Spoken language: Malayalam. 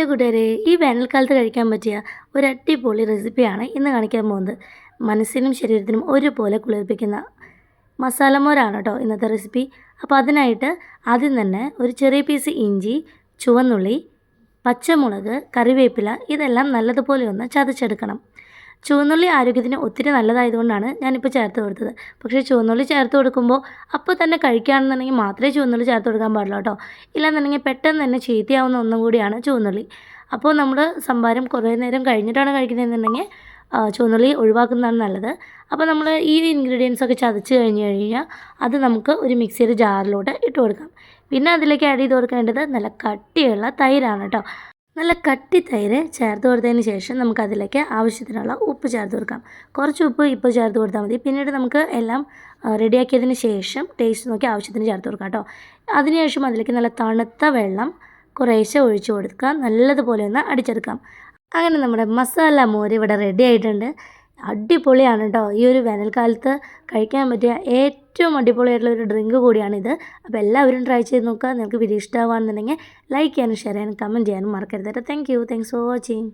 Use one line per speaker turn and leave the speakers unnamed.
ഹലോ കൂട്ടുകാരെ ഈ വേനൽക്കാലത്ത് കഴിക്കാൻ പറ്റിയ ഒരു അടിപൊളി റെസിപ്പിയാണ് ഇന്ന് കാണിക്കാൻ പോകുന്നത് മനസ്സിനും ശരീരത്തിനും ഒരുപോലെ കുളിർപ്പിക്കുന്ന മസാലമോരാണ് കേട്ടോ ഇന്നത്തെ റെസിപ്പി അപ്പോൾ അതിനായിട്ട് ആദ്യം തന്നെ ഒരു ചെറിയ പീസ് ഇഞ്ചി ചുവന്നുള്ളി പച്ചമുളക് കറിവേപ്പില ഇതെല്ലാം നല്ലതുപോലെ ഒന്ന് ചതച്ചെടുക്കണം ചുവന്നുള്ളി ആരോഗ്യത്തിന് ഒത്തിരി നല്ലതായതുകൊണ്ടാണ് ഞാനിപ്പോൾ ചേർത്ത് കൊടുത്തത് പക്ഷേ ചുവന്നുള്ളി ചേർത്ത് കൊടുക്കുമ്പോൾ അപ്പോൾ തന്നെ കഴിക്കുകയാണെന്നുണ്ടെങ്കിൽ മാത്രമേ ചുവന്നുള്ളി ചേർത്ത് കൊടുക്കാൻ പാടുള്ളൂ കേട്ടോ ഇല്ലാന്നുണ്ടെങ്കിൽ പെട്ടെന്ന് തന്നെ ചീത്തയാവുന്ന ഒന്നും കൂടിയാണ് ചുവന്നുള്ളി അപ്പോൾ നമ്മൾ സംഭാരം കുറേ നേരം കഴിഞ്ഞിട്ടാണ് കഴിക്കുന്നതെന്നുണ്ടെങ്കിൽ ചുവന്നുള്ളി ഒഴിവാക്കുന്നതാണ് നല്ലത് അപ്പോൾ നമ്മൾ ഈ ഇൻഗ്രീഡിയൻസ് ഒക്കെ ചതച്ച് കഴിഞ്ഞ് കഴിഞ്ഞാൽ അത് നമുക്ക് ഒരു മിക്സിയുടെ ജാറിലോട്ട് ഇട്ട് കൊടുക്കാം പിന്നെ അതിലേക്ക് ആഡ് ചെയ്ത് കൊടുക്കേണ്ടത് നല്ല കട്ടിയുള്ള തൈരാണ് കേട്ടോ നല്ല കട്ടി തൈര് ചേർത്ത് കൊടുത്തതിന് ശേഷം അതിലേക്ക് ആവശ്യത്തിനുള്ള ഉപ്പ് ചേർത്ത് കൊടുക്കാം കുറച്ച് ഉപ്പ് ഇപ്പോൾ ചേർത്ത് കൊടുത്താൽ മതി പിന്നീട് നമുക്ക് എല്ലാം റെഡിയാക്കിയതിന് ശേഷം ടേസ്റ്റ് നോക്കി ആവശ്യത്തിന് ചേർത്ത് കൊടുക്കാം കേട്ടോ അതിനുശേഷം അതിലേക്ക് നല്ല തണുത്ത വെള്ളം കുറേശ്ശെ ഒഴിച്ച് കൊടുക്കുക നല്ലതുപോലെ ഒന്ന് അടിച്ചെടുക്കാം അങ്ങനെ നമ്മുടെ മസാല മോര് ഇവിടെ റെഡി ആയിട്ടുണ്ട് അടിപൊളിയാണ് കേട്ടോ ഈ ഒരു വേനൽക്കാലത്ത് കഴിക്കാൻ പറ്റിയ ഏറ്റവും അടിപൊളിയായിട്ടുള്ള ഒരു ഡ്രിങ്ക് കൂടിയാണിത് അപ്പോൾ എല്ലാവരും ട്രൈ ചെയ്ത് നോക്കുക നിങ്ങൾക്ക് വീഡിയോ ഇഷ്ടമാകുകയാണെന്നുണ്ടെങ്കിൽ ലൈക്ക് ചെയ്യാനും ഷെയർ ചെയ്യാനും കമൻറ്റ് ചെയ്യാനും മറക്കരുത് thank you thanks for watching